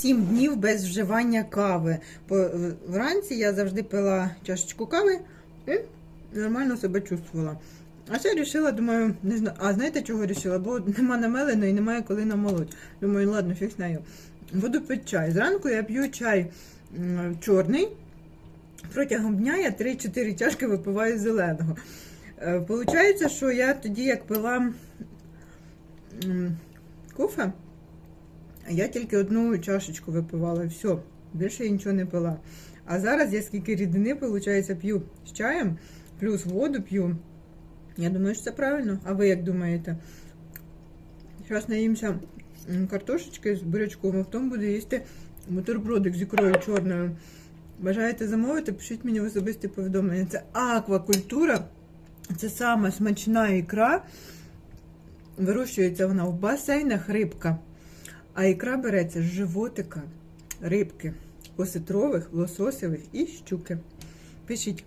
Сім днів без вживання кави. Вранці я завжди пила чашечку кави і нормально себе чувствувала. А ще вирішила, думаю, не знаю. А знаєте, чого вирішила? Бо нема намелено і немає коли намолоть. Думаю, ладно, фіг з нею. Буду пити чай. Зранку я п'ю чай чорний. Протягом дня я 3-4 чашки випиваю зеленого. Е, Получається, що я тоді, як пила кофе, я тільки одну чашечку випивала, і все, більше я нічого не пила. А зараз я скільки рідини, виходить, п'ю з чаєм, плюс воду п'ю. Я думаю, що це правильно. А ви як думаєте? Зараз наїмся картошечки з бурячком, а потім буду їсти бутербродик з ікрою чорною. Бажаєте замовити, пишіть мені в особисті повідомлення. Це аквакультура. Це сама смачна ікра. Вирощується вона в басейнах рибка. А ікра береться з животика рибки, осетрових, лососевих і щуки. Пишіть